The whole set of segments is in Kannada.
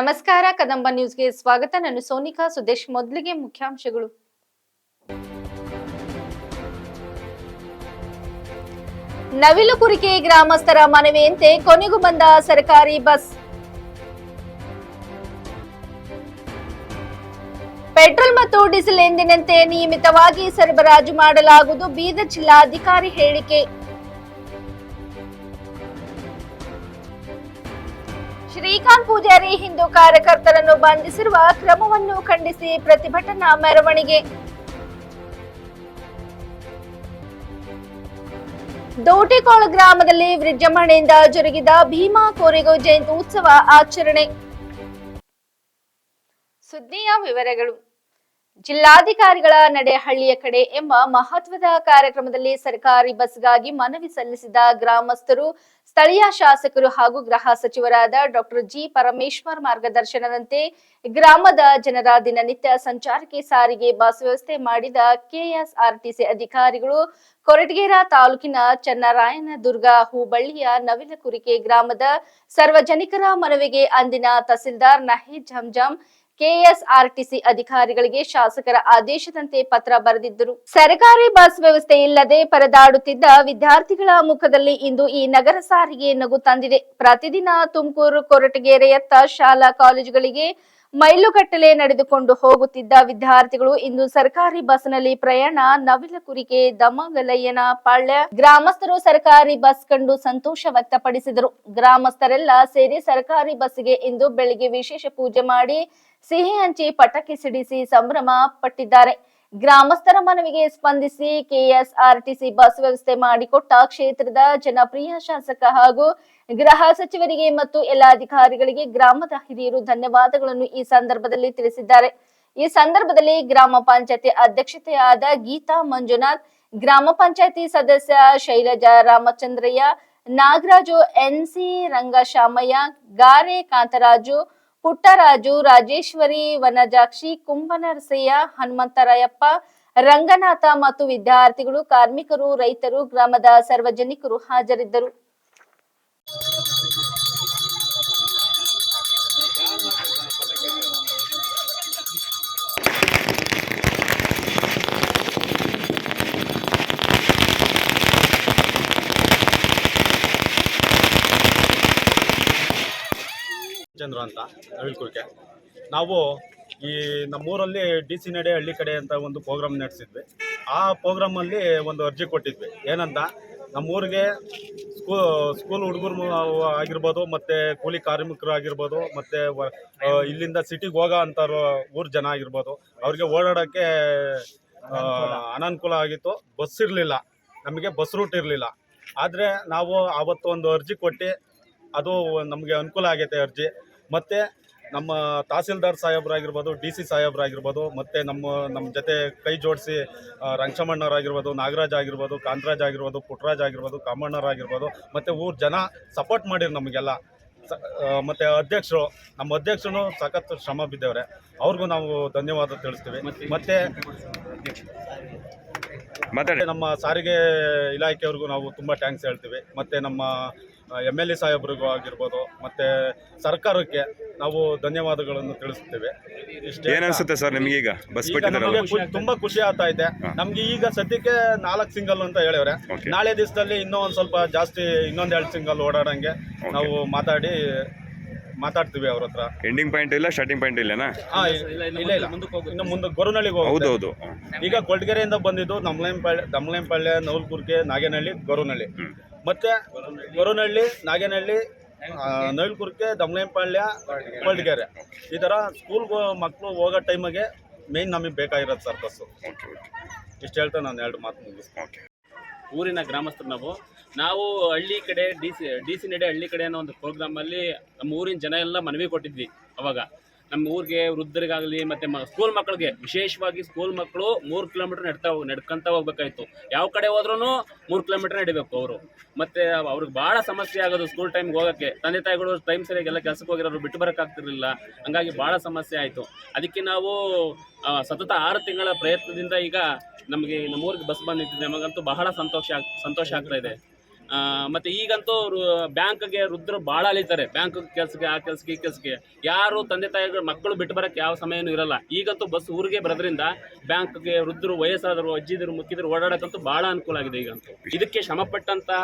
ನಮಸ್ಕಾರ, ಕದಂಬ ನ್ಯೂಸ್ಗೆ ಸ್ವಾಗತ. ನಾನು ಸೋನಿಕಾ ಸುದೇಶ್, ಮೊದಲಿಗೆ ಮುಖ್ಯಾಂಶಗಳು. ನವಿಲುಕುರಿಕೆ ಗ್ರಾಮಸ್ಥರ ಮನವಿಯಂತೆ ಕೊನೆಗೂ ಬಂದ ಸರ್ಕಾರಿ ಬಸ್. ಪೆಟ್ರೋಲ್ ಮತ್ತು ಡೀಸೆಲ್ ಎಂದಿನಂತೆ ನಿಯಮಿತವಾಗಿ ಸರಬರಾಜು ಮಾಡಲಾಗುವುದು ಬೀದರ್ ಜಿಲ್ಲಾಧಿಕಾರಿ ಹೇಳಿಕೆ. ಶ್ರೀಕಾಂತ್ ಪೂಜಾರಿ ಹಿಂದೂ ಕಾರ್ಯಕರ್ತರನ್ನು ಬಂಧಿಸಿರುವ ಕ್ರಮವನ್ನು ಖಂಡಿಸಿ ಪ್ರತಿಭಟನಾ ಮೆರವಣಿಗೆ. ದೋಟಿಕೋಳ ಗ್ರಾಮದಲ್ಲಿ ವಿಜೃಂಭಣೆಯಿಂದ ಜರುಗಿದ ಭೀಮಾ ಕೋರೆಗೋ ಜಯಂತಿ ಉತ್ಸವ ಆಚರಣೆ. ಸುದ್ದಿಯ ವಿವರಗಳು. ಜಿಲ್ಲಾಧಿಕಾರಿಗಳ ನಡೆ ಹಳ್ಳಿಯ ಕಡೆ ಎಂಬ ಮಹತ್ವದ ಕಾರ್ಯಕ್ರಮದಲ್ಲಿ ಸರ್ಕಾರಿ ಬಸ್ಗಾಗಿ ಮನವಿ ಸಲ್ಲಿಸಿದ ಗ್ರಾಮಸ್ಥರು, ಸ್ಥಳೀಯ ಶಾಸಕರು ಹಾಗೂ ಗೃಹ ಸಚಿವರಾದ ಡಾಕ್ಟರ್ ಜಿ ಪರಮೇಶ್ವರ್ ಮಾರ್ಗದರ್ಶನದಂತೆ ಗ್ರಾಮದ ಜನರ ದಿನನಿತ್ಯ ಸಂಚಾರಕ್ಕೆ ಸಾರಿಗೆ, ಬಸ್ ವ್ಯವಸ್ಥೆ ಮಾಡಿದ ಕೆಎಸ್ಆರ್ಟಿಸಿ ಅಧಿಕಾರಿಗಳು ಕೊರಟಗೆರೆ ತಾಲೂಕಿನ ಚನ್ನರಾಯನದುರ್ಗ ಹೂಬಳ್ಳಿಯ ನವಿಲಕುರಿಕೆ ಗ್ರಾಮದ ಸಾರ್ವಜನಿಕರ ಮನವಿಗೆ ಅಂದಿನ ತಹಸೀಲ್ದಾರ್ ನಹೀದ್ ಜಂಜಂ ಕೆಎಸ್ಆರ್ಟಿಸಿ ಅಧಿಕಾರಿಗಳಿಗೆ ಶಾಸಕರ ಆದೇಶದಂತೆ ಪತ್ರ ಬರೆದಿದ್ದರು. ಸರ್ಕಾರಿ ಬಸ್ ವ್ಯವಸ್ಥೆ ಇಲ್ಲದೆ ಪರದಾಡುತ್ತಿದ್ದ ವಿದ್ಯಾರ್ಥಿಗಳ ಮುಖದಲ್ಲಿ ಇಂದು ಈ ನಗರ ಸಾರಿಗೆ ನಗು ತಂದಿದೆ. ಪ್ರತಿದಿನ ತುಮಕೂರು ಕೊರಟಗೆರೆಯತ್ತ ಶಾಲಾ ಕಾಲೇಜುಗಳಿಗೆ ಮೈಲುಗಟ್ಟಲೆ ನಡೆದುಕೊಂಡು ಹೋಗುತ್ತಿದ್ದ ವಿದ್ಯಾರ್ಥಿಗಳು ಇಂದು ಸರ್ಕಾರಿ ಬಸ್ನಲ್ಲಿ ಪ್ರಯಾಣ. ನವಿಲಕುರಿಗೆ ದಮಗಲಯ್ಯನ ಪಾಳ್ಯ. ಗ್ರಾಮಸ್ಥರು ಸರ್ಕಾರಿ ಬಸ್ ಕಂಡು ಸಂತೋಷ ವ್ಯಕ್ತಪಡಿಸಿದರು. ಗ್ರಾಮಸ್ಥರೆಲ್ಲ ಸೇರಿ ಸರ್ಕಾರಿ ಬಸ್ಗೆ ಇಂದು ಬೆಳಿಗ್ಗೆ ವಿಶೇಷ ಪೂಜೆ ಮಾಡಿ ಸಿಹಿ ಹಂಚಿ ಪಟಾಕಿ ಸಿಡಿಸಿ ಸಂಭ್ರಮ ಪಟ್ಟಿದ್ದಾರೆ. ಗ್ರಾಮಸ್ಥರ ಮನವಿಗೆ ಸ್ಪಂದಿಸಿ ಕೆಎಸ್ಆರ್ಟಿಸಿ ಬಸ್ ವ್ಯವಸ್ಥೆ ಮಾಡಿಕೊಟ್ಟ ಕ್ಷೇತ್ರದ ಜನಪ್ರಿಯ ಶಾಸಕ ಹಾಗೂ ಗೃಹ ಸಚಿವರಿಗೆ ಮತ್ತು ಎಲ್ಲ ಅಧಿಕಾರಿಗಳಿಗೆ ಗ್ರಾಮದ ಹಿರಿಯರು ಧನ್ಯವಾದಗಳನ್ನು ಈ ಸಂದರ್ಭದಲ್ಲಿ ತಿಳಿಸಿದ್ದಾರೆ. ಈ ಸಂದರ್ಭದಲ್ಲಿ ಗ್ರಾಮ ಪಂಚಾಯತಿ ಅಧ್ಯಕ್ಷತೆಯಾದ ಗೀತಾ ಮಂಜುನಾಥ್, ಗ್ರಾಮ ಪಂಚಾಯತಿ ಸದಸ್ಯ ಶೈಲಜಾ ರಾಮಚಂದ್ರಯ್ಯ, ನಾಗರಾಜು ಎನ್ಸಿ ರಂಗಶಾಮಯ್ಯ, ಗಾರೆ ಕಾಂತರಾಜು ಪುಟ್ಟರಾಜು ರಾಜೇಶ್ವರಿ ವನಜಾಕ್ಷಿ ಕುಂಭನರಸಯ್ಯ ಹನುಮಂತರಾಯಪ್ಪ ರಂಗನಾಥ ಮತ್ತು ವಿದ್ಯಾರ್ಥಿಗಳು ಕಾರ್ಮಿಕರು ರೈತರು ಗ್ರಾಮದ ಸಾರ್ವಜನಿಕರು ಹಾಜರಿದ್ದರು. ಚಂದ್ರ ಅಂತ ನವಿಲ್ಕುರ್ಕೆ ನಾವು ಈ ನಮ್ಮೂರಲ್ಲಿ ಡಿ ಸಿ ನಡೆ ಹಳ್ಳಿ ಕಡೆ ಅಂತ ಒಂದು ಪ್ರೋಗ್ರಾಮ್ ನಡೆಸಿದ್ವಿ. ಆ ಪ್ರೋಗ್ರಾಮಲ್ಲಿ ಒಂದು ಅರ್ಜಿ ಕೊಟ್ಟಿದ್ವಿ. ಏನಂತ? ನಮ್ಮೂರಿಗೆ ಸ್ಕೂ, ಸ್ಕೂಲ್ ಹುಡುಗರು ಆಗಿರ್ಬೋದು, ಮತ್ತು ಕೂಲಿ ಕಾರ್ಮಿಕರು ಆಗಿರ್ಬೋದು, ಮತ್ತು ಇಲ್ಲಿಂದ ಸಿಟಿಗೆ ಹೋಗೋ ಅಂಥವ್ರು, ಊರು ಜನ ಆಗಿರ್ಬೋದು, ಅವ್ರಿಗೆ ಓಡಾಡೋಕ್ಕೆ ಅನನುಕೂಲ ಅನಾನುಕೂಲ ಆಗಿತ್ತು. ಬಸ್ ಇರಲಿಲ್ಲ. ನಮಗೆ ಬಸ್ ರೂಟ್ ಇರಲಿಲ್ಲ. ಆದರೆ ನಾವು ಆವತ್ತು ಒಂದು ಅರ್ಜಿ ಕೊಟ್ಟು, ಅದು ನಮಗೆ ಅನುಕೂಲ ಆಗೈತೆ ಅರ್ಜಿ. ಮತ್ತು ನಮ್ಮ ತಹಸೀಲ್ದಾರ್ ಸಾಹೇಬ್ರಾಗಿರ್ಬೋದು ಡಿ ಸಿ ಸಾಹೇಬ್ರಾಗಿರ್ಬೋದು ಮತ್ತು ನಮ್ಮ ನಮ್ಮ ಜೊತೆ ಕೈ ಜೋಡಿಸಿ ರಂಗಸಮಣ್ಣವರಾಗಿರ್ಬೋದು ನಾಗರಾಜ್ ಆಗಿರ್ಬೋದು ಕಾಂತರಾಜ್ ಆಗಿರ್ಬೋದು ಪುಟ್ಟರಾಜ್ ಆಗಿರ್ಬೋದು ಕಾಮಣ್ಣವರಾಗಿರ್ಬೋದು ಮತ್ತು ಊರು ಜನ ಸಪೋರ್ಟ್ ಮಾಡಿರು ನಮಗೆಲ್ಲ. ಸ ಮತ್ತು ಅಧ್ಯಕ್ಷರು ನಮ್ಮ ಅಧ್ಯಕ್ಷರು ಸಖತ್ ಶ್ರಮ ಬಿದ್ದವ್ರೆ. ಅವ್ರಿಗೂ ನಾವು ಧನ್ಯವಾದ ತಿಳಿಸ್ತೀವಿ. ಮತ್ತು ಮಾತಾಡಿ. ನಮ್ಮ ಸಾರಿಗೆ ಇಲಾಖೆಯವ್ರಿಗೂ ನಾವು ತುಂಬ ಟ್ಯಾಂಕ್ಸ್ ಹೇಳ್ತೀವಿ. ಮತ್ತು ನಮ್ಮ ಎಂ ಎಲ್ ಎ ಸಾಹೇಬ್ರಿಗೂ ಆಗಿರ್ಬೋದು ಮತ್ತು ಸರ್ಕಾರಕ್ಕೆ ನಾವು ಧನ್ಯವಾದಗಳನ್ನು ತಿಳಿಸುತ್ತೇವೆ. ಇಷ್ಟೇ ಏನ್ ಸರ್ ನಿಮ್ಗೆ ಬಸ್ ಈಗ ಬಸ್ ನಮಗೆ ತುಂಬಾ ಖುಷಿ ಆಗ್ತಾ ಇದೆ. ನಮ್ಗೆ ಈಗ ಸದ್ಯಕ್ಕೆ ನಾಲ್ಕು ಸಿಂಗಲ್ ಅಂತ ಹೇಳಿವ್ರೆ. Okay. ನಾಳೆ ದಿವಸದಲ್ಲಿ ಇನ್ನೂ ಒಂದು ಸ್ವಲ್ಪ ಜಾಸ್ತಿ ಇನ್ನೊಂದು ಎರಡು ಸಿಂಗಲ್ ಓಡಾಡಂಗೆ ನಾವು ಮಾತಾಡಿ ಮಾತಾಡ್ತೀವಿ ಅವ್ರ ಹತ್ರ. ಎಂಡಿಂಗ್ ಪಾಯಿಂಟ್ ಇಲ್ಲ ಸ್ಟಾರ್ಟಿಂಗ್ ಪಾಯಿಂಟ್ ಇಲ್ಲನಾ? ಹಾ, ಇಲ್ಲ ಇಲ್ಲ ಇನ್ನು ಮುಂದೆ ಗೊರುನಳ್ಳಿಗೆ ಹೋಗುತ್ತೆ. ಹೌದೌದು ಈಗ ಕೊಳ್ಗೆರೆಯಿಂದ ಬಂದಿದ್ದು ದಮ್ಲೆಂಪಳ್ಳಿ ದಮ್ಲೆಂಪಳ್ಳಿ ನವಲ್ಕುರ್ಕೆ ನಾಗೇನಹಳ್ಳಿ ಗೊರುನಹಳ್ಳಿ ಹ್ಮ್. ಮತ್ತೆ ಗೊರುನಹಳ್ಳಿ ನಾಗೇನಹಳ್ಳಿ ಆ, ನವಿಲ್ಕುರ್ಕೆ ದಮ್ಲೇಂಪಾಳ್ಯ ಕೊಳ್ಗೆರೆ ಈ ಥರ ಸ್ಕೂಲ್ಗೆ ಮಕ್ಕಳು ಹೋಗೋ ಟೈಮಿಗೆ ಮೇಯ್ನ್ ನಮಗೆ ಬೇಕಾಗಿರೋದು ಸರ್ ಬಸ್ಸು ಇಷ್ಟು ಹೇಳ್ತಾ ನಾನು ಎರಡು ಮಾತು ಮುಗಿಸ್ತೀನಿ. ಓಕೆ ಊರಿನ ಗ್ರಾಮಸ್ಥರು ನಾವು. ನಾವು ಹಳ್ಳಿ ಕಡೆ ಡಿ ಸಿ ಡಿ ಸಿ ನಡೆ ಹಳ್ಳಿ ಕಡೆ ಅನ್ನೋ ಒಂದು ಪ್ರೋಗ್ರಾಮಲ್ಲಿ ನಮ್ಮ ಊರಿನ ಜನ ಎಲ್ಲ ಮನವಿ ಕೊಟ್ಟಿದ್ವಿ ಅವಾಗ. ನಮ್ಮ ಊರಿಗೆ ವೃದ್ಧರಿಗಾಗಲಿ ಮತ್ತು ಸ್ಕೂಲ್ ಮಕ್ಕಳಿಗೆ ವಿಶೇಷವಾಗಿ ಸ್ಕೂಲ್ ಮಕ್ಕಳು ಮೂರು ಕಿಲೋಮೀಟ್ರ್ ನಡ್ತಾ ನಡ್ಕೊಂತ ಹೋಗ್ಬೇಕಾಯ್ತು. ಯಾವ ಕಡೆ ಹೋದ್ರೂ ಮೂರು ಕಿಲೋಮೀಟ್ರ್ ನಡಿಬೇಕು ಅವರು. ಮತ್ತು ಅವ್ರಿಗೆ ಭಾಳ ಸಮಸ್ಯೆ ಆಗೋದು ಸ್ಕೂಲ್ ಟೈಮ್ಗೆ ಹೋಗೋಕ್ಕೆ. ತಂದೆ ತಾಯಿಗಳು ಟೈಮ್ ಸರಿಯಾಗಿ ಎಲ್ಲ ಕೆಲಸಕ್ಕೆ ಹೋಗಿರೋರು ಬಿಟ್ಟು ಬರೋಕ್ಕಾಗ್ತಿರ್ಲಿಲ್ಲ. ಹಂಗಾಗಿ ಭಾಳ ಸಮಸ್ಯೆ ಆಯಿತು. ಅದಕ್ಕೆ ನಾವು ಸತತ ಆರು ತಿಂಗಳ ಪ್ರಯತ್ನದಿಂದ ಈಗ ನಮಗೆ ನಮ್ಮೂರಿಗೆ ಬಸ್ ಬಂದಿದ್ದು ನಿಂತಿದೆ ನಮಗಂತೂ ಬಹಳ ಸಂತೋಷ ಸಂತೋಷ ಆಗ್ತಾ ಇದೆ. ಮತ್ತು ಈಗಂತೂ ಬ್ಯಾಂಕ್ಗೆ ವೃದ್ಧರು ಭಾಳ ಅಲಿತಾರೆ ಬ್ಯಾಂಕ್ ಕೆಲಸಕ್ಕೆ, ಆ ಕೆಲಸಕ್ಕೆ, ಈ ಕೆಲಸಕ್ಕೆ. ಯಾರು ತಂದೆ ತಾಯಿಗಳು, ಮಕ್ಕಳು ಬಿಟ್ಟು ಬರೋಕ್ಕೆ ಯಾವ ಸಮಯನೂ ಇರಲ್ಲ. ಈಗಂತೂ ಬಸ್ ಊರಿಗೆ ಬರೋದ್ರಿಂದ ಬ್ಯಾಂಕ್ಗೆ ವೃದ್ಧರು ವಯಸ್ಸಾದರು ಅಜ್ಜಿದ್ರು, ಮುಕ್ಕಿದ್ರು ಓಡಾಡೋಕ್ಕಂತೂ ಭಾಳ ಅನುಕೂಲ ಆಗಿದೆ ಈಗಂತೂ. ಇದಕ್ಕೆ ಶ್ರಮಪಟ್ಟಂತಹ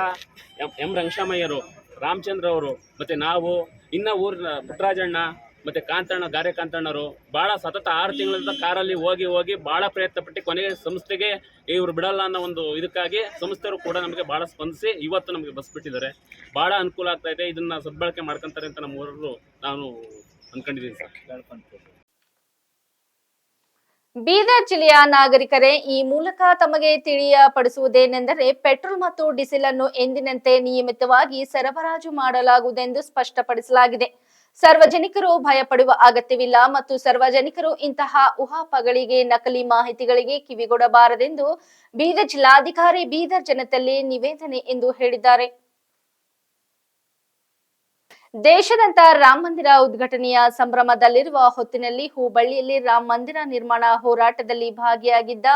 ಎಂ ಎಂ ರಂಗಶಾಮಯ್ಯರು, ರಾಮಚಂದ್ರ ಅವರು, ಮತ್ತು ನಾವು, ಇನ್ನು ಊರಿನ ಪುಟ್ಟರಾಜಣ್ಣ ಮತ್ತು ಕಾಂತಣ್ಣ, ಗಾರೆ ಕಾಂತಣ್ಣರು ಭಾಳ ಸತತ ಆರು ತಿಂಗಳಿಂದ ಕಾರಲ್ಲಿ ಹೋಗಿ ಹೋಗಿ ಭಾಳ ಪ್ರಯತ್ನ ಪಟ್ಟು ಕೊನೆಗೆ ಸಂಸ್ಥೆಗೆ ಇವರು ಬಿಡಲ್ಲ ಅನ್ನೋ ಒಂದು ಇದಕ್ಕಾಗಿ ಸಂಸ್ಥೆಯವರು ಕೂಡ ನಮಗೆ ಭಾಳ ಸ್ಪಂದಿಸಿ ಇವತ್ತು ನಮಗೆ ಬಸ್ ಬಿಟ್ಟಿದ್ದಾರೆ. ಭಾಳ ಅನುಕೂಲ ಆಗ್ತಾ ಇದೆ. ಇದನ್ನು ಸದ್ಬಳಕೆ ಮಾಡ್ಕೊಂತಾರೆ ಅಂತ ನಮ್ಮೂರರು ನಾನು ಅಂದ್ಕೊಂಡಿದ್ದೀನಿ ಸರ್. ಬೀದರ್ ಜಿಲ್ಲೆಯ ನಾಗರಿಕರೇ, ಈ ಮೂಲಕ ತಮಗೆ ತಿಳಿಯಪಡಿಸುವುದೇನೆಂದರೆ ಪೆಟ್ರೋಲ್ ಮತ್ತು ಡೀಸೆಲ್ ಅನ್ನು ಎಂದಿನಂತೆ ನಿಯಮಿತವಾಗಿ ಸರಬರಾಜು ಮಾಡಲಾಗುವುದೆಂದು ಸ್ಪಷ್ಟಪಡಿಸಲಾಗಿದೆ. ಸಾರ್ವಜನಿಕರು ಭಯಪಡುವ ಅಗತ್ಯವಿಲ್ಲ ಮತ್ತು ಸಾರ್ವಜನಿಕರು ಇಂತಹ ಉಹಾಪಗಳಿಗೆ, ನಕಲಿ ಮಾಹಿತಿಗಳಿಗೆ ಕಿವಿಗೊಡಬಾರದೆಂದು ಬೀದರ್ ಜಿಲ್ಲಾಧಿಕಾರಿ ಬೀದರ್ ಜನತೆಯಲ್ಲಿ ನಿವೇದನೆ ಎಂದು ಹೇಳಿದ್ದಾರೆ. ದೇಶದಂತ ರಾಮ ಮಂದಿರ ಉದ್ಘಾಟನೆಯ ಸಂಭ್ರಮದಲ್ಲಿರುವ ಹೊತ್ತಿನಲ್ಲಿ ಹುಬ್ಬಳ್ಳಿಯಲ್ಲಿ ರಾಮ ಮಂದಿರ ನಿರ್ಮಾಣ ಹೋರಾಟದಲ್ಲಿ ಭಾಗಿಯಾಗಿದ್ದ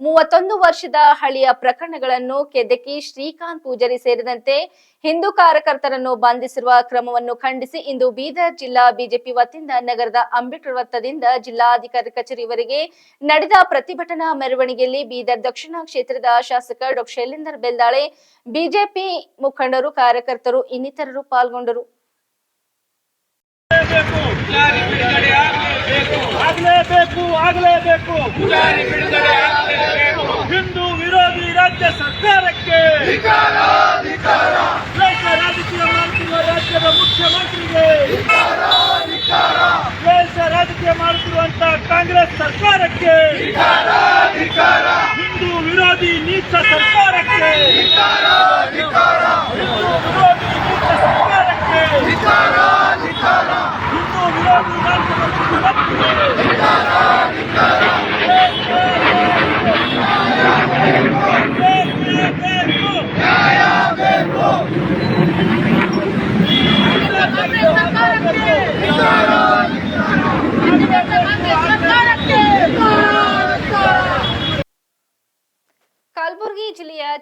ಮೂವತ್ತೊಂದು ವರ್ಷದ ಹಳೆಯ ಪ್ರಕರಣಗಳನ್ನು ಕೆದಕಿ ಶ್ರೀಕಾಂತ್ ಪೂಜಾರಿ ಸೇರಿದಂತೆ ಹಿಂದೂ ಕಾರ್ಯಕರ್ತರನ್ನು ಬಂಧಿಸಿರುವ ಕ್ರಮವನ್ನು ಖಂಡಿಸಿ ಇಂದು ಬೀದರ್ ಜಿಲ್ಲಾ ಬಿಜೆಪಿ ವತಿಯಿಂದ ನಗರದ ಅಂಬೇಡ್ಕರ್ ವೃತ್ತದಿಂದ ಜಿಲ್ಲಾಧಿಕಾರಿ ಕಚೇರಿವರೆಗೆ ನಡೆದ ಪ್ರತಿಭಟನಾ ಮೆರವಣಿಗೆಯಲ್ಲಿ ಬೀದರ್ ದಕ್ಷಿಣ ಕ್ಷೇತ್ರದ ಶಾಸಕ ಡಾ ಶೈಲೇಂದರ್ ಬೆಲ್ದಾಳೆ, ಬಿಜೆಪಿ ಮುಖಂಡರು, ಕಾರ್ಯಕರ್ತರು ಇನ್ನಿತರರು ಪಾಲ್ಗೊಂಡರು. ಆಗಲೇಬೇಕು. ಆಗಲೇಬೇಕು. ಹಿಂದೂ ವಿರೋಧಿ ರಾಜ್ಯ ಸರ್ಕಾರಕ್ಕೆ ದೇಶ ರಾಜಕೀಯ ಮಾಡುತ್ತಿರುವ ರಾಜ್ಯದ ಮುಖ್ಯಮಂತ್ರಿಗೆ ದ್ವೇಷ ರಾಜಕೀಯ ಮಾಡುತ್ತಿರುವಂತಹ ಕಾಂಗ್ರೆಸ್ ಸರ್ಕಾರಕ್ಕೆ ಹಿಂದೂ ವಿರೋಧಿ ನೀಚ ಸರ್ಕಾರಕ್ಕೆ ಹಿಂದೂ ವಿರೋಧಿ ನೀಚ ಸರ್ಕಾರಕ್ಕೆ ಹಿಂದೂ ವಿರೋಧಿ ರಾಜ್ಯದ ಮುಖ್ಯಮಂತ್ರಿಗೆ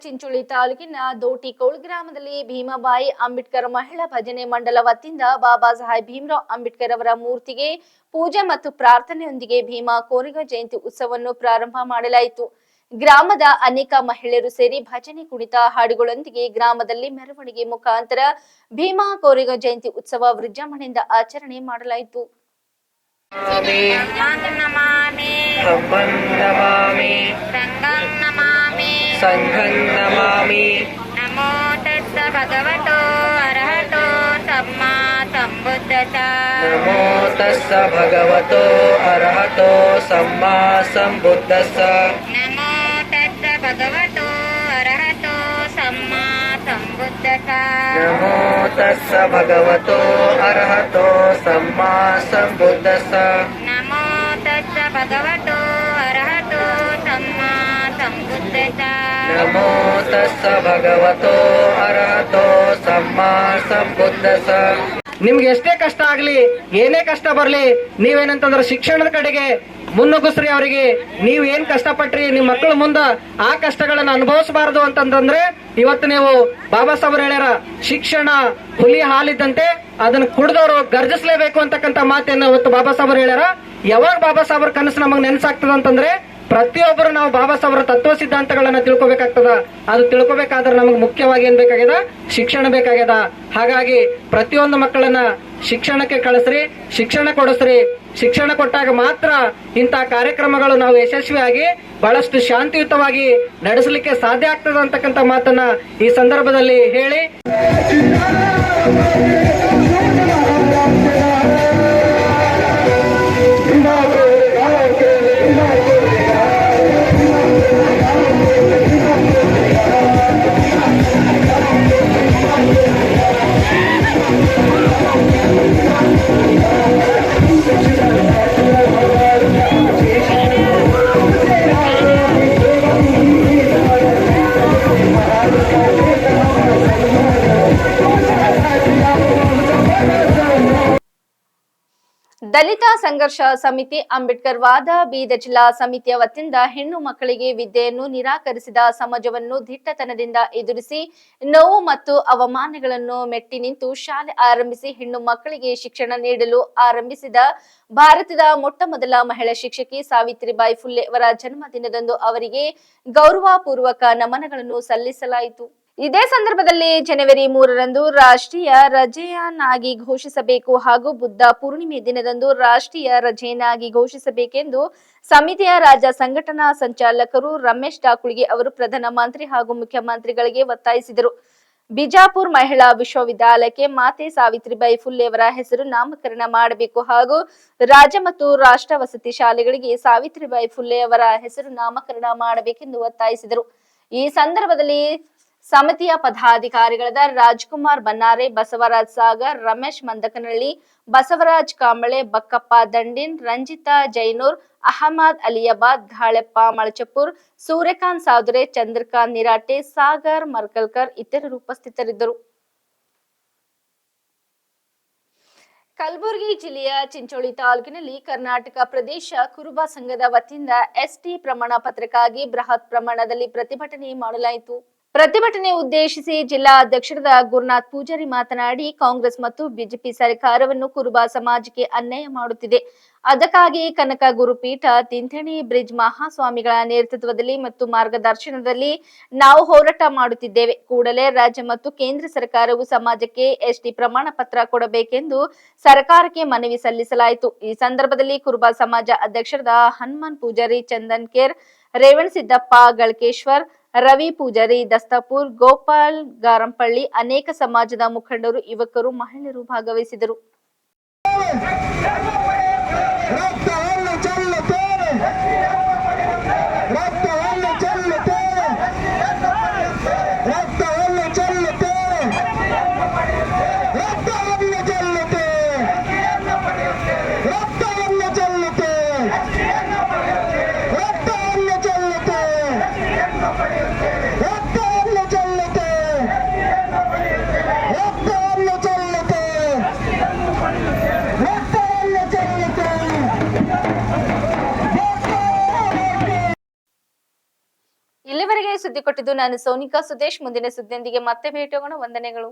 ಚಿಂಚೋಳಿ ತಾಲೂಕಿನ ದೋಟಿಕೌಳ್ ಗ್ರಾಮದಲ್ಲಿ ಭೀಮಾಬಾಯಿ ಅಂಬೇಡ್ಕರ್ ಮಹಿಳಾ ಭಜನೆ ಮಂಡಲ ವತಿಯಿಂದ ಬಾಬಾ ಸಾಹೇಬ್ ಭೀಮರಾವ್ ಅಂಬೇಡ್ಕರ್ ಅವರ ಮೂರ್ತಿಗೆ ಪೂಜೆ ಮತ್ತು ಪ್ರಾರ್ಥನೆಯೊಂದಿಗೆ ಭೀಮಾ ಕೋರಿಗ ಜಯಂತಿ ಉತ್ಸವವನ್ನು ಪ್ರಾರಂಭ ಮಾಡಲಾಯಿತು. ಗ್ರಾಮದ ಅನೇಕ ಮಹಿಳೆಯರು ಸೇರಿ ಭಜನೆ ಕುಣಿತ ಹಾಡುಗಳೊಂದಿಗೆ ಗ್ರಾಮದಲ್ಲಿ ಮೆರವಣಿಗೆ ಮುಖಾಂತರ ಭೀಮಾ ಕೋರಿಗ ಜಯಂತಿ ಉತ್ಸವ ವಿಜೃಂಭಣೆಯಿಂದ ಆಚರಣೆ ಮಾಡಲಾಯಿತು. ಸಂಗಂ సంఘం నమామి నమో తస్స భగవతో అర్హతో సమ్మా సంబుద్ధత నమో తస్స భగవతో అర్హతో సమ్మా సంబుద్ధస్స నమో తస్స భగవతో అర్హతో సమ్మా సంబుద్ధత నమో తస్స భగవతో అర్హతో సమ్మా సంబుద్ధస్స ನಿಮ್ಗೆ ಎಷ್ಟೇ ಕಷ್ಟ ಆಗ್ಲಿ, ಏನೇ ಕಷ್ಟ ಬರ್ಲಿ, ನೀವೇನಂತಂದ್ರೆ ಶಿಕ್ಷಣದ ಕಡೆಗೆ ಮುನ್ನುಗ್ಗಿಸ್ರಿ ಅವರಿಗೆ. ನೀವ್ ಏನ್ ಕಷ್ಟಪಟ್ರಿ, ನಿಮ್ ಮಕ್ಕಳು ಮುಂದ ಆ ಕಷ್ಟಗಳನ್ನ ಅನುಭವಿಸಬಾರದು ಅಂತಂದ್ರೆ ಇವತ್ತು ನೀವು ಬಾಬಾ ಸಾಹೇಬ್ ಹೇಳ್ಯಾರ, ಶಿಕ್ಷಣ ಹುಲಿ ಹಾಲಿದ್ದಂತೆ ಅದನ್ನ ಕುಡ್ದವರು ಗರ್ಜಿಸ್ಲೇಬೇಕು ಅಂತಕ್ಕಂಥ ಮಾತನ್ನ ಇವತ್ತು ಬಾಬಾ ಸಾಹೇಬ್ ಹೇಳ್ಯಾರ. ಯಾವಾಗ ಬಾಬಾ ಸಾಹೇಬ್ರ ಕನಸು ನಮಗ್ ನೆನಸಾಗ್ತದ ಅಂತಂದ್ರೆ ಪ್ರತಿಯೊಬ್ಬರು ನಾವು ಬಾಬಾ ಸಾಹೇಬ್ರ ತತ್ವ ಸಿದ್ಧಾಂತಗಳನ್ನ ತಿಳ್ಕೊಬೇಕಾಗ್ತದ. ಅದು ತಿಳ್ಕೊಬೇಕಾದ್ರೆ ನಮಗೆ ಮುಖ್ಯವಾಗಿ ಏನ್ ಬೇಕಾಗ್ಯದ? ಶಿಕ್ಷಣ ಬೇಕಾಗ್ಯದ. ಹಾಗಾಗಿ ಪ್ರತಿಯೊಂದು ಮಕ್ಕಳನ್ನ ಶಿಕ್ಷಣಕ್ಕೆ ಕಳಿಸ್ರಿ, ಶಿಕ್ಷಣ ಕೊಡಿಸ್ರಿ. ಶಿಕ್ಷಣ ಕೊಟ್ಟಾಗ ಮಾತ್ರ ಇಂತಹ ಕಾರ್ಯಕ್ರಮಗಳು ನಾವು ಯಶಸ್ವಿಯಾಗಿ, ಬಹಳಷ್ಟು ಶಾಂತಿಯುತವಾಗಿ ನಡೆಸಲಿಕ್ಕೆ ಸಾಧ್ಯ ಆಗ್ತದ ಅಂತಕ್ಕಂಥ ಮಾತನ್ನ ಈ ಸಂದರ್ಭದಲ್ಲಿ ಹೇಳಿ. ಸಂಘರ್ಷ ಸಮಿತಿ ಅಂಬೇಡ್ಕರ್ ವಾದ ಬೀದರ್ ಜಿಲ್ಲಾ ಸಮಿತಿಯ ವತಿಯಿಂದ ಹೆಣ್ಣು ಮಕ್ಕಳಿಗೆ ವಿದ್ಯೆಯನ್ನು ನಿರಾಕರಿಸಿದ ಸಮಾಜವನ್ನು ದಿಟ್ಟತನದಿಂದ ಎದುರಿಸಿ ನೋವು ಮತ್ತು ಅವಮಾನಗಳನ್ನು ಮೆಟ್ಟಿ ನಿಂತು ಶಾಲೆ ಆರಂಭಿಸಿ ಹೆಣ್ಣು ಮಕ್ಕಳಿಗೆ ಶಿಕ್ಷಣ ನೀಡಲು ಆರಂಭಿಸಿದ ಭಾರತದ ಮೊಟ್ಟ ಮೊದಲ ಮಹಿಳಾ ಶಿಕ್ಷಕಿ ಸಾವಿತ್ರಿಬಾಯಿ ಫುಲ್ಲೆ ಅವರ ಜನ್ಮದಿನದಂದು ಅವರಿಗೆ ಗೌರವಪೂರ್ವಕ ನಮನಗಳನ್ನು ಸಲ್ಲಿಸಲಾಯಿತು. ಇದೇ ಸಂದರ್ಭದಲ್ಲಿ ಜನವರಿ ಮೂರರಂದು ರಾಷ್ಟ್ರೀಯ ರಜೆಯನ್ನಾಗಿ ಘೋಷಿಸಬೇಕು ಹಾಗೂ ಬುದ್ಧ ಪೂರ್ಣಿಮೆ ದಿನದಂದು ರಾಷ್ಟ್ರೀಯ ರಜೆಯನ್ನಾಗಿ ಘೋಷಿಸಬೇಕೆಂದು ಸಮಿತಿಯ ರಾಜ್ಯ ಸಂಘಟನಾ ಸಂಚಾಲಕರು ರಮೇಶ್ ಠಾಕುಳ್ಗೆ ಅವರು ಪ್ರಧಾನಮಂತ್ರಿ ಹಾಗೂ ಮುಖ್ಯಮಂತ್ರಿಗಳಿಗೆ ಒತ್ತಾಯಿಸಿದರು. ಬಿಜಾಪುರ್ ಮಹಿಳಾ ವಿಶ್ವವಿದ್ಯಾಲಯಕ್ಕೆ ಮಾತೆ ಸಾವಿತ್ರಿಬಾಯಿ ಫುಲ್ಲೆ ಅವರ ಹೆಸರು ನಾಮಕರಣ ಮಾಡಬೇಕು ಹಾಗೂ ರಾಜ್ಯ ಮತ್ತು ರಾಷ್ಟ್ರ ವಸತಿ ಶಾಲೆಗಳಿಗೆ ಸಾವಿತ್ರಿಬಾಯಿ ಫುಲ್ಲೆ ಅವರ ಹೆಸರು ನಾಮಕರಣ ಮಾಡಬೇಕೆಂದು ಒತ್ತಾಯಿಸಿದರು. ಈ ಸಂದರ್ಭದಲ್ಲಿ ಸಮಿತಿಯ ಪದಾಧಿಕಾರಿಗಳಾದ ರಾಜ್ಕುಮಾರ್ ಬನ್ನಾರೆ, ಬಸವರಾಜ್ ಸಾಗರ್, ರಮೇಶ್ ಮಂದಕನಹಳ್ಳಿ, ಬಸವರಾಜ್ ಕಾಂಬಳೆ, ಬಕ್ಕಪ್ಪ ದಂಡಿನ್, ರಂಜಿತಾ ಜೈನೂರ್, ಅಹಮದ್ ಅಲಿಯಾಬಾದ್, ಧಾಳೆಪ್ಪ ಮಳಚಪುರ್, ಸೂರ್ಯಕಾಂತ್ ಸಾದುರೆ, ಚಂದ್ರಕಾಂತ್ ನಿರಾಟೆ, ಸಾಗರ್ ಮರ್ಕಲ್ಕರ್ ಇತರರು ಉಪಸ್ಥಿತರಿದ್ದರು. ಕಲಬುರಗಿ ಜಿಲ್ಲೆಯ ಚಿಂಚೋಳಿ ತಾಲೂಕಿನಲ್ಲಿ ಕರ್ನಾಟಕ ಪ್ರದೇಶ ಕುರುಬ ಸಂಘದ ವತಿಯಿಂದ ಎಸ್ಟಿ ಪ್ರಮಾಣ ಪತ್ರಕ್ಕಾಗಿ ಬೃಹತ್ ಪ್ರಮಾಣದಲ್ಲಿ ಪ್ರತಿಭಟನೆ ಮಾಡಲಾಯಿತು. ಪ್ರತಿಭಟನೆ ಉದ್ದೇಶಿಸಿ ಜಿಲ್ಲಾ ಅಧ್ಯಕ್ಷರಾದ ಗುರುನಾಥ್ ಪೂಜಾರಿ ಮಾತನಾಡಿ, ಕಾಂಗ್ರೆಸ್ ಮತ್ತು ಬಿಜೆಪಿ ಸರ್ಕಾರವನ್ನು ಕುರುಬ ಸಮಾಜಕ್ಕೆ ಅನ್ಯಾಯ ಮಾಡುತ್ತಿದೆ. ಅದಕ್ಕಾಗಿ ಕನಕ ಗುರುಪೀಠ, ತಿಂಥಣಿ ಬ್ರಿಡ್ಜ್ ಮಹಾಸ್ವಾಮಿಗಳ ನೇತೃತ್ವದಲ್ಲಿ ಮತ್ತು ಮಾರ್ಗದರ್ಶನದಲ್ಲಿ ನಾವು ಹೋರಾಟ ಮಾಡುತ್ತಿದ್ದೇವೆ. ಕೂಡಲೇ ರಾಜ್ಯ ಮತ್ತು ಕೇಂದ್ರ ಸರ್ಕಾರವು ಸಮಾಜಕ್ಕೆ ಎಸ್ಟಿ ಪ್ರಮಾಣ ಪತ್ರ ಕೊಡಬೇಕೆಂದು ಸರ್ಕಾರಕ್ಕೆ ಮನವಿ ಸಲ್ಲಿಸಲಾಯಿತು. ಈ ಸಂದರ್ಭದಲ್ಲಿ ಕುರುಬ ಸಮಾಜ ಅಧ್ಯಕ್ಷರಾದ ಹನುಮಾನ್ ಪೂಜಾರಿ, ಚಂದನ್ ಕೇರ್ ರೇವಣ್ ಸಿದ್ದಪ್ಪ ಗಳಕೇಶ್ವರ್ ರವಿ ಪೂಜಾರಿ ದಸ್ತಾಪುರ್ ಗೋಪಾಲ್ ಗಾರಂಪಳ್ಳಿ ಅನೇಕ ಸಮಾಜದ ಮುಖಂಡರು ಯುವಕರು ಮಹಿಳೆಯರು ಭಾಗವಹಿಸಿದರು. ಸುದ್ದಿ ಕೊಟ್ಟಿದ್ದು ನಾನು ಸೋನಿಕಾ ಸುದೇಶ್. ಮುಂದಿನ ಸುದ್ದಿಯೊಂದಿಗೆ ಮತ್ತೆ ಭೇಟಿಯಾಗೋಣ. ವಂದನೆಗಳು.